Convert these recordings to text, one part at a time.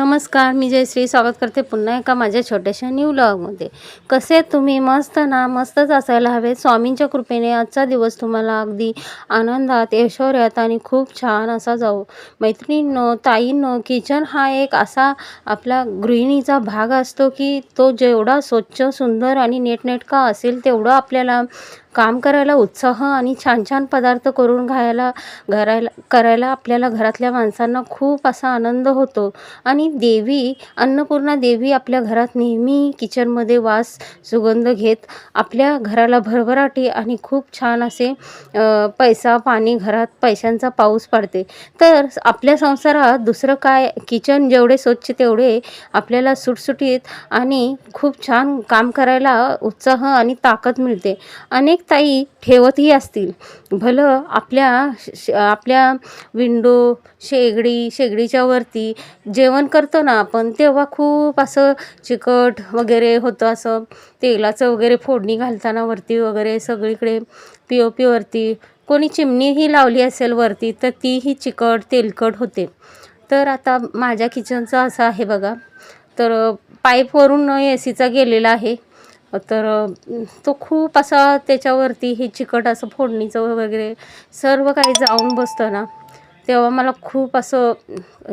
नमस्कार मी जयश्री. स्वागत करते पुन्हा एका माझ्या छोट्याशा न्यू ब्लॉगमध्ये कसे तुम्ही? मस्त ना? मस्तच असायला हवे स्वामींच्या कृपेने आजचा दिवस तुम्हाला अगदी आनंदात ऐश्वर्यात आणि खूप छान असा जाऊ मैत्रिणींनो ताईंनो किचन हा एक असा आपला गृहिणीचा भाग असतो की तो जेवढा स्वच्छ सुंदर आणि नीटनेटका असेल तेवढं आपल्याला काम करायला उत्साह आणि छान छान पदार्थ करून घायला घरायला करायला आपल्याला घरातल्या माणसांना खूप असा आनंद होतो. आणि देवी अन्नपूर्णा देवी आपल्या घरात नेहमी किचनमध्ये वास सुगंध घेत आपल्या घराला भरभराटी आणि खूप छान असे पैसा पाणी घरात पैशांचा पाऊस पडते. तर आपल्या संसारात दुसरं काय? किचन जेवढे स्वच्छ तेवढे आपल्याला सुटसुटीत आणि खूप छान काम करायला उत्साह आणि ताकद मिळते. अनेक ताई ठेवतही असतील. भलं आपल्या आपल्या विंडो शेगडी शेगडीच्या वरती जेवण करतो ना आपण तेव्हा खूप असं चिकट वगैरे होतं असं तेलाचं वगैरे फोडणी घालताना वरती वगैरे सगळीकडे पी ओ पीवरती कोणी चिमणीही लावली असेल वरती तर तीही चिकट तेलकट होते. तर आता माझ्या किचनचं असं आहे बघा. तर पाईपवरून ए सीचा गेलेला आहे. तर तो खूप असा त्याच्यावरती हे चिकट असं फोडणीचं वगैरे सर्व काही जाऊन बसतं ना तेव्हा मला खूप असं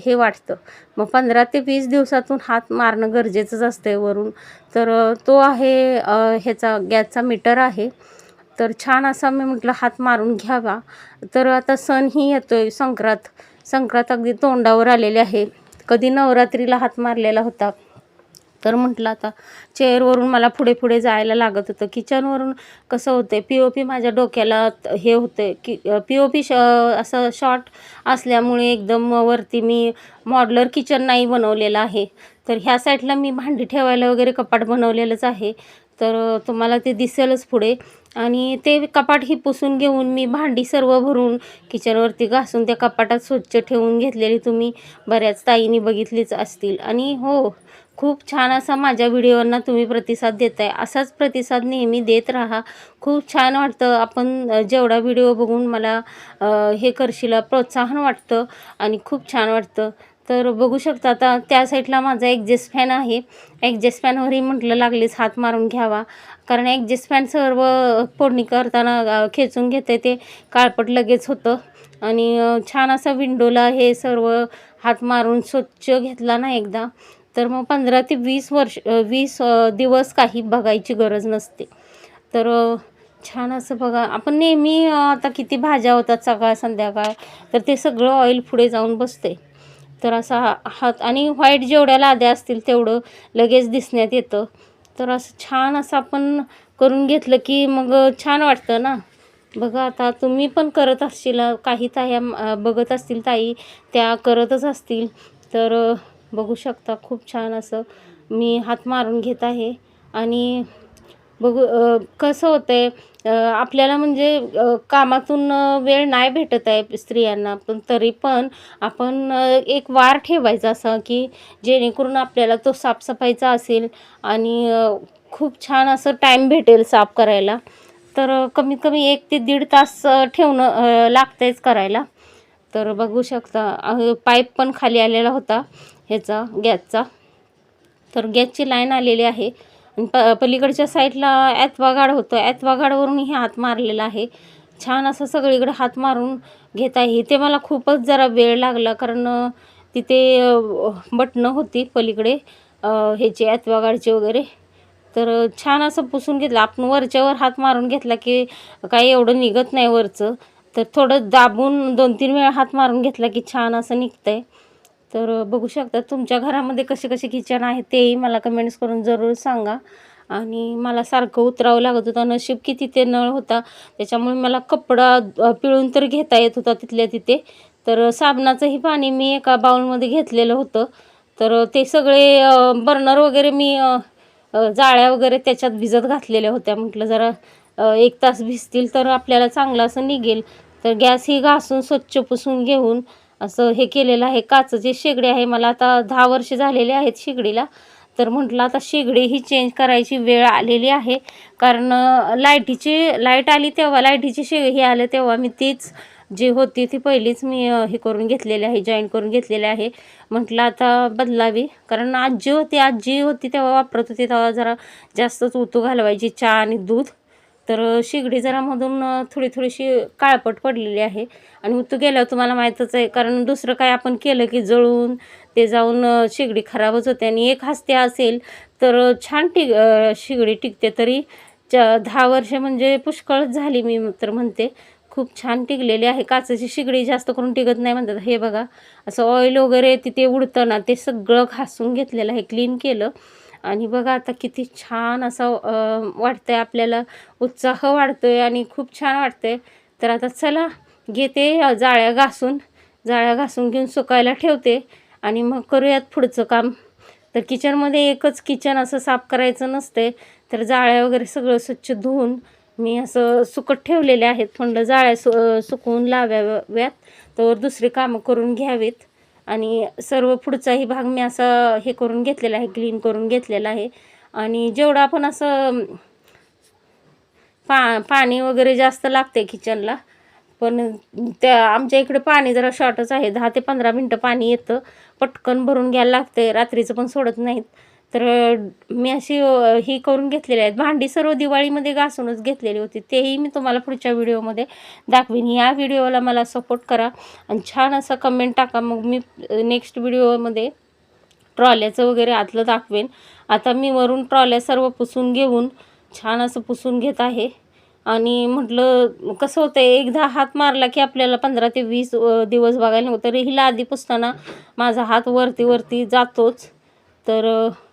हे वाटतं. मग पंधरा ते वीस दिवसातून हात मारणं गरजेचंच असतं वरून. तर तो आहे ह्याचा गॅसचा मीटर आहे. तर छान असा मी म्हटलं हात मारून घ्यावा. तर आता सणही येतो आहे संक्रांत. संक्रांत अगदी तोंडावर आलेले आहे. कधी नवरात्रीला हात मारलेला होता. तर म्हटलं आता चेअरवरून मला पुढे पुढे जायला लागत होतं. किचनवरून कसं होते पी ओ पी माझ्या डोक्याला हे होते की पी ओ पी श असं शॉर्ट असल्यामुळे एकदम वरती मी मॉडलर किचन नाही बनवलेलं आहे. तर ह्या साईडला मी भांडी ठेवायला वगैरे कपाट बनवलेलंच आहे. तर तुम्हाला ते दिसेलच पुढे. आणि ते कपाट ही पुसून घेऊन मी भांडी सर्व भरून किचनवरती घासून त्या कपाटात स्वच्छ ठेवून घेतलेली तुम्ही बऱ्याच ताईंनी बघितलीच असतील. आणि हो खूप छान असा माझ्या व्हिडिओंना तुम्ही प्रतिसाद देत आहे असाच प्रतिसाद नेहमी देत राहा. खूप छान वाटतं आपण जेवढा व्हिडिओ बघून मला हे करशील प्रोत्साहन वाटतं आणि खूप छान वाटतं. तर बघू शकता आता त्या साईडला माझा एक्झेस्ट फॅन आहे. एक्झेस्ट फॅनवरही म्हटलं लागलीच हात मारून घ्यावा. कारण एक्झेस्ट फॅन सर्व फोडणी करताना खेचून घेते ते. काळपट लगेच होतं. आणि छान असा विंडोला हे सर्व हात मारून स्वच्छ घेतला ना एकदा. तर मग पंधरा ते वीस वर्ष वीस दिवस काही बघायची गरज नसते. तर छान असं बघा. आपण नेहमी आता किती भाज्या होतात सकाळ संध्याकाळ तर ते सगळं ऑइल पुढे जाऊन बसते तर असा हा- हात आणि व्हाईट जेवढ्या लाद्या असतील तेवढं लगेच दिसण्यात येतं. तर असं छान असं आपण करून घेतलं की मग छान वाटतं ना. बघा आता तुम्ही पण करत असशील काही ताया बघत असतील ताई त्या करतच असतील. तर बघू शकता खूप छान असं मी हात मारून घेत आहे. आणि बघू कसं होतं आहे आपल्याला म्हणजे कामातून वेळ नाही भेटत आहे स्त्रियांना पण तरी पण आपण एक वार ठेवायचा असा की जेणेकरून आपल्याला तो साफसफाईचा असेल आणि खूप छान असं टाईम भेटेल साफ करायला. तर कमीत कमी एक ते दीड तास ठेवणं अ, लागतंयच करायला. तर बघू शकता पाईप पण खाली आलेला होता. ह्याचा गॅसचा. तर गॅसची लाईन आलेली आहे. आणि प पलीकडच्या साईडला ॲतवागाड होतं. ॲथवागाडवरूनही हात मारलेला आहे. छान असं सगळीकडे हात मारून घेत आहे. इथे मला खूपच जरा वेळ लागला कारण तिथे बटणं होती पलीकडे ह्याची ह्याचे वगैरे. तर छान असं पुसून घेतलं. आपण वरच्यावर हात मारून घेतला की काही एवढं निघत नाही वरचं. तर थोडं दाबून दोन तीन वेळा हात मारून घेतला की छान असं निघतं आहे तर बघू शकता तुमच्या घरामध्ये कसे कसे किचन आहे तेही मला कमेंट्स करून जरूर सांगा. आणि मला सारखं उतरावं लागत होतं. नशीब की तिथे नळ होता. त्याच्यामुळे मला कपडा पिळून तर घेता येत होता तिथल्या तिथे. तर साबणाचंही पाणी मी एका बाउलमध्ये घेतलेलं होतं. तर ते सगळे बर्नर वगैरे मी जाळ्या वगैरे त्याच्यात भिजत घातलेल्या होत्या. म्हटलं जरा एक तास भिजतील तर आपल्याला चांगलं असं निघेल. तर गॅस ही घासून स्वच्छ पुसून घेऊन असं हे केलेलं आहे. काचेचे शेगडी आहे मला आता दहा वर्ष झालेले आहेत शेगडीला. तर म्हटलं आता शेगडी ही चेंज करायची वेळ आलेली आहे. कारण लाईटीची लाइट आली तेव्हा लाईटीची शे हे आलं तेव्हा मी तीच जी होती ती पहिलीच मी हे करून घेतलेली आहे जॉईन करून घेतलेली आहे. म्हटलं आता बदलावी. कारण आजी होती आजी होती तेव्हा वापरत होती तेव्हा जरा जास्तच उतू घालवायची चहा आणि दूध. तर शेगडी जरामधून थोडी थोडीशी काळपट पडलेली आहे. आणि उतू गेल्यावर तुम्हाला माहीतच आहे कारण दुसरं काय आपण केलं की जळून ते जाऊन शेगडी खराबच होते. आणि एक हस्ते असेल तर छान टिक शेगडी टिकते तरी च दहा वर्ष म्हणजे पुष्कळच झाली मी तर म्हणते. खूप छान टिकलेली आहे. काचेची शेगडी जास्त करून टिकत नाही म्हणतात. हे बघा असं ऑइल वगैरे तिथे उडतं ना ते सगळं घासून घेतलेलं आहे क्लीन केलं. आणि बघा आता किती छान असं वाटतं वाटतंय आपल्याला. उत्साह वाढतोय आणि खूप छान वाटतंय. तर आता चला घेते जाळ्या घासून. जाळ्या घासून घेऊन सुकायला ठेवते. आणि मग करूयात पुढचं काम. तर किचनमध्ये एकच किचन असं साफ करायचं नसते तर जाळ्या वगैरे सगळं स्वच्छ धुवून मी असं सुकत ठेवलेले आहेत. म्हणलं जाळ्या सु सुकवून लावाव्यात. तर दुसरी कामं करून घ्यावीत. आणि सर्व पुढचाही भाग मी असं हे करून घेतलेला आहे क्लीन करून घेतलेला आहे. आणि जेवढं आपण असं पा पाणी वगैरे जास्त लागते किचनला पण त्या आमच्या इकडे पाणी जरा शॉर्टच आहे. दहा ते पंधरा मिनटं पाणी येतं. पटकन भरून घ्यायला लागते रात्रीचं पण सोडत नाहीत. तर मी अशी ही करून घेतलेली आहेत. भांडी सर्व दिवाळीमध्ये घासूनच घेतलेली होती. तेही मी तुम्हाला पुढच्या व्हिडिओमध्ये दाखवीन. या व्हिडिओला मला सपोर्ट करा आणि छान असं कमेंट टाका. मग मी नेक्स्ट व्हिडिओमध्ये ट्रॉल्याचं वगैरे आतलं दाखवेन. आता मी वरून ट्रॉल्या सर्व पुसून घेऊन छान असं पुसून घेत आहे. आणि म्हटलं कसं होतं एकदा हात मारला की आपल्याला पंधरा ते वीस दिवस बघायला होतं तर हिला आधी पुसताना माझा हात वरती वरती जातोच. तर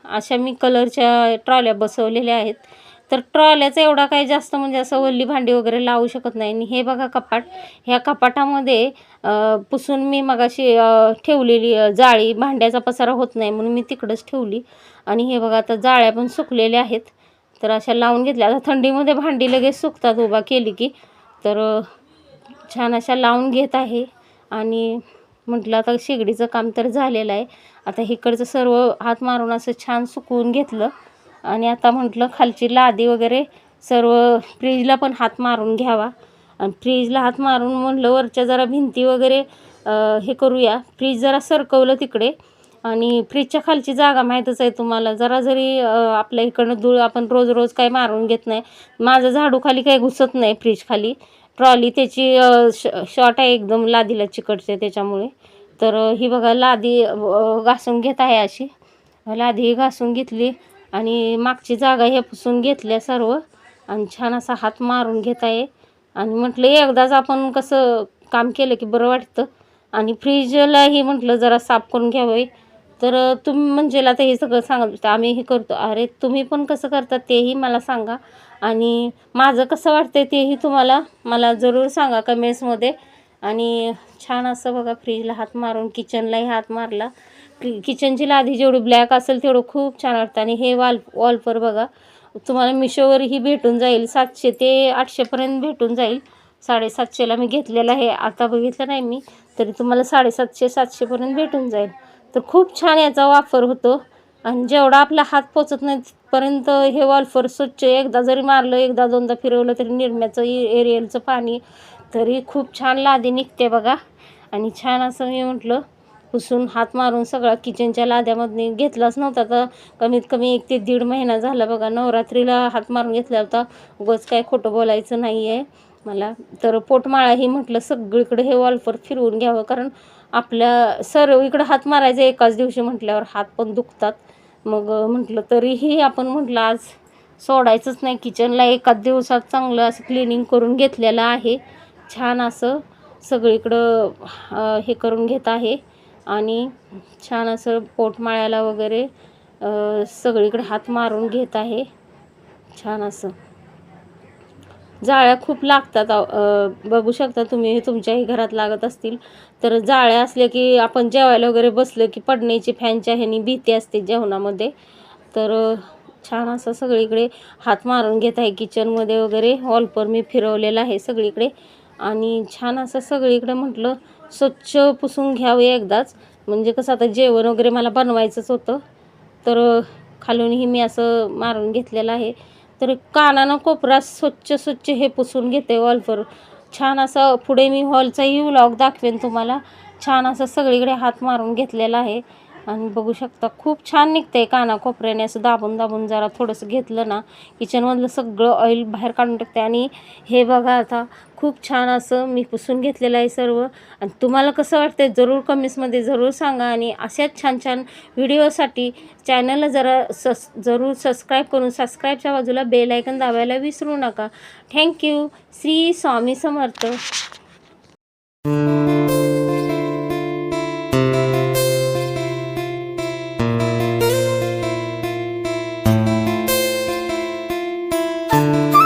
अशा मी कलरच्या ट्रॉल्या बसवलेल्या आहेत. तर ट्रॉल्याचा एवढा काही जास्त म्हणजे असं वल्ली भांडी वगैरे लावू शकत नाही. आणि हे बघा कपाट. ह्या कपाटामध्ये पुसून मी मगाशी ठेवलेली जाळी भांड्याचा पसारा होत नाही म्हणून मी तिकडंच ठेवली. आणि हे बघा आता जाळ्या पण सुकलेल्या आहेत. तर अशा लावून घेतल्या. आता थंडीमध्ये भांडी लगेच सुकतात उभा केली की. तर छान अशा लावून घेत आहे. आणि म्हटलं आता शेगडीचं काम तर झालेलं आहे. आता इकडचं सर्व हात मारून असं छान सुकवून घेतलं. आणि आता म्हटलं खालची लादी वगैरे सर्व फ्रीजला पण हात मारून घ्यावा. आणि फ्रीजला हात मारून म्हटलं वरच्या जरा भिंती वगैरे हे करूया. फ्रीज जरा सरकवलं तिकडे. आणि फ्रीजच्या खालची जागा माहीतच आहे तुम्हाला. जरा जरी आपल्या इकडनं धूळ आपण रोज रोज काही मारून घेत नाही. माझं झाडू खाली काही घुसत नाही फ्रीज खाली. ट्रॉली त्याची श शॉर्ट आहे एकदम लादीला चिकटते त्याच्यामुळे. तर ही बघा लादी घासून घेत आहे अशी. लादी घासून घेतली आणि मागची जागा हे पुसून घेतल्या सर्व. आणि छान असा हात मारून घेत आहे. आणि म्हटलं एकदाच आपण कसं काम केलं की बरं वाटतं. आणि फ्रीजलाही म्हटलं जरा साफ करून घ्यावं. तर तुम्ही म्हणजे आता हे सगळं सांगत आम्ही हे करतो. अरे तुम्ही पण कसं करता तेही मला सांगा. आणि माझं कसं वाटतं तेही तुम्हाला मला जरूर सांगा कमेंट्समध्ये आणि छान असं बघा फ्रीजला हात मारून किचनलाही हात मारला. किचनची लादी जेवढी ब्लॅक असेल तेवढं खूप छान वाटतं. आणि हे वाल वॉलपर बघा तुम्हाला मिशोवरही भेटून जाईल. सातशे ते आठशेपर्यंत भेटून जाईल. साडेसातशेला मी घेतलेलं आहे. आता बघितलं नाही मी तरी तुम्हाला साडेसातशे सातशेपर्यंत भेटून जाईल. तर खूप छान याचा वापर होतो. आणि जेवढा आपला हात पोचत नाही हे वॉल्फर स्वच्छ एकदा जरी मारलं एकदा दोनदा फिरवलं तरी निरम्याचं ए- एरियलचं पाणी तरी खूप छान लादी निघते बघा. आणि छान असं मी म्हटलं पुसून हात मारून सगळा किचनच्या लाद्यामधून घेतलाच नव्हता तर कमीत कमी एक ते दीड महिना झाला बघा नवरात्रीला हात मारून घेतला होता उगंच काय खोटं बोलायचं नाही आहे मला तर पोटमाळाही म्हटलं सगळीकडे हे वॉल्फर फिरवून घ्यावं कारण आपल्या सर्व इकडं हात मारायचे एकाच दिवशी म्हटल्यावर हात पण दुखतात. मग म्हटलं तरीही आपण म्हटलं आज सोडायचंच नाही. किचनला एकाच दिवसात चांगलं असं क्लिनिंग करून घेतलेलं आहे. छान असं सगळीकडं हे करून घेत आहे. आणि छान असं पोटमाळ्याला वगैरे सगळीकडे हात मारून घेत आहे. छान असं. जाळ्या खूप लागतात बघू शकता तुम्ही हे तुमच्याही घरात लागत असतील. तर जाळ्या असल्या की आपण जेवायला वगैरे बसलं की पडण्याची फॅनच्या ह्यानी भीती असते जेवणामध्ये. तर छान असं सगळीकडे हात मारून घेत आहे किचनमध्ये वगैरे. हॉलपर मी फिरवलेलं आहे सगळीकडे. आणि छान असं सगळीकडे म्हटलं स्वच्छ पुसून घ्यावे एकदाच. म्हणजे कसं आता जेवण वगैरे मला बनवायचंच होतं. तर खालूनही मी असं मारून घेतलेलं आहे. तर कानानं कोपरा स्वच्छ स्वच्छ हे पुसून घेते वॉलफर छान असं पुढे मी हॉलचाही व्लॉग दाखवेन तुम्हाला. छान असं सगळीकडे हात मारून घेतलेला आहे. आणि बघू शकता खूप छान निघतंय कानाकोपऱ्याने. असं दाबून दाबून जरा थोडंसं घेतलं ना किचनमधलं सगळं ऑइल बाहेर काढून टाकते. आणि हे बघा आता खूप छान असं मी पुसून घेतलेलं आहे सर्व. आणि तुम्हाला कसं वाटतंय जरूर कमेंट्समध्ये जरूर सांगा. आणि अशाच छान छान व्हिडिओसाठी चॅनलला जरा सस जरूर सबस्क्राईब करून सबस्क्राईबच्या बाजूला बेल आयकन दाबायला विसरू नका. Thank you Shri Swami Samarth.